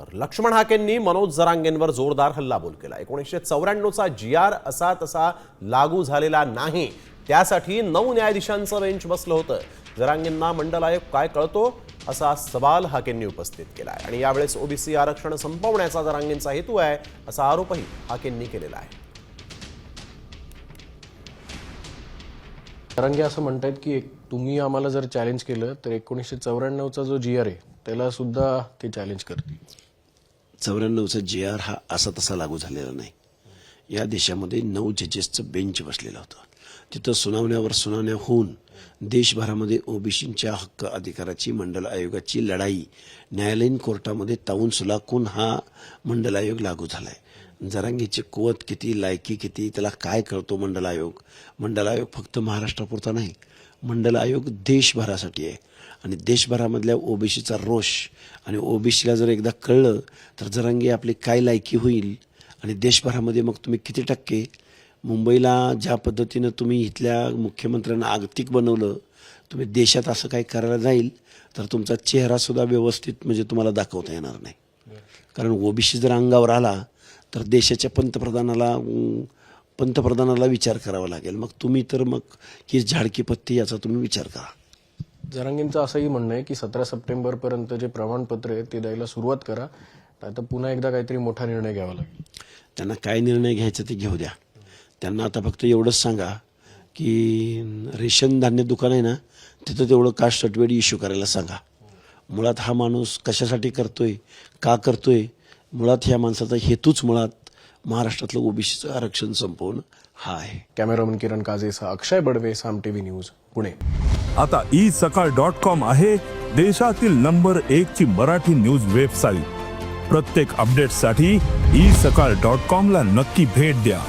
तर. लक्ष्मण हाकेंनी मनोज जरांगेंवर जोरदार हल्लाबोल केला. एकोणीसशे चौऱ्याण्णवचा जी आर असा तसा लागू झालेला नाही. त्यासाठी नऊ न्यायाधीशांचं बेंच बसलं होतं. जरांगेंना मंडल आयोग काय कळतो असा सवाल हाकेंनी उपस्थित केला आहे आणि यावेळेस ओबीसी आरक्षण संपवण्याचा जरांगेंचा हेतू आहे असा आरोपही हाकेंनी केलेला आहे. जरांगे असं म्हणतायत की एक- तुम्ही आम्हाला जर चॅलेंज केलं तर एकोणीसशे चौऱ्याण्णवचा जो जी आर आहे त्याला सुद्धा ते चॅलेंज करतील. चौऱ्याण्णवचा जे आर हा असा तसा लागू झालेला नाही. या देशामध्ये नऊ जजेसचं बेंच बसलेलं होतं. तिथं सुनावण्यावर सुनावण्या होऊन देशभरामध्ये ओबीसींच्या हक्क अधिकाराची मंडल आयोगाची लढाई न्यायालयीन कोर्टामध्ये ताऊन सुलाकून हा मंडल आयोग लागू झाला आहे जरांगीची कुवत किती लायकी किती त्याला काय कळतो मंडल आयोग? मंडल आयोग फक्त महाराष्ट्रापुरता नाही मंडल आयोग देशभरासाठी आहे. आणि देशभरामधल्या ओबीसीचा रोष आणि ओबीसीला जर एकदा कळलं तर जरांगी आपली काय लायकी होईल? आणि देशभरामध्ये मग तुम्ही किती टक्के? मुंबईला ज्या पद्धतीनं तुम्ही इथल्या मुख्यमंत्र्यांना आगतिक बनवलं तुम्ही देशात असं काही करायला जाईल तर तुमचा चेहरासुद्धा व्यवस्थित म्हणजे तुम्हाला दाखवता येणार नाही. कारण ओबीसी जर अंगावर आला तर देशाच्या पंतप्रधानाला पंतप्रधानाला विचार करावा लागेल. मग तुम्ही तर मग ही झाडकी पत्ती याचा तुम्ही विचार करा. जरांगींचं असंही म्हणणं आहे की सतरा सप्टेंबरपर्यंत जे प्रमाणपत्र आहे ते द्यायला सुरुवात करा. आता पुन्हा एकदा काहीतरी मोठा निर्णय घ्यावा लागेल. त्यांना काय निर्णय घ्यायचा ते घेऊ द्या. त्यांना आता फक्त एवढंच सांगा की रेशन धान्य दुकान आहे ना तिथं तेवढं कास्ट सर्टिफिकेट इश्यू करायला सांगा. मुळात हा माणूस कशासाठी करतोय का करतोय मुळात ह्या माणसाचा हेतूच मुळात महाराष्ट्रातलं ओबीसीचं आरक्षण संपवणं हा आहे कॅमेरामन किरण काजेसह अक्षय बडवे साम टीव्ही न्यूज पुणे. आता ई सकाळ डॉट कॉम आहे देशातील नंबर एक ची मराठी न्यूज वेबसाईट. प्रत्येक अपडेटसाठी ई सकाळ डॉट कॉम ला नक्की भेट द्या.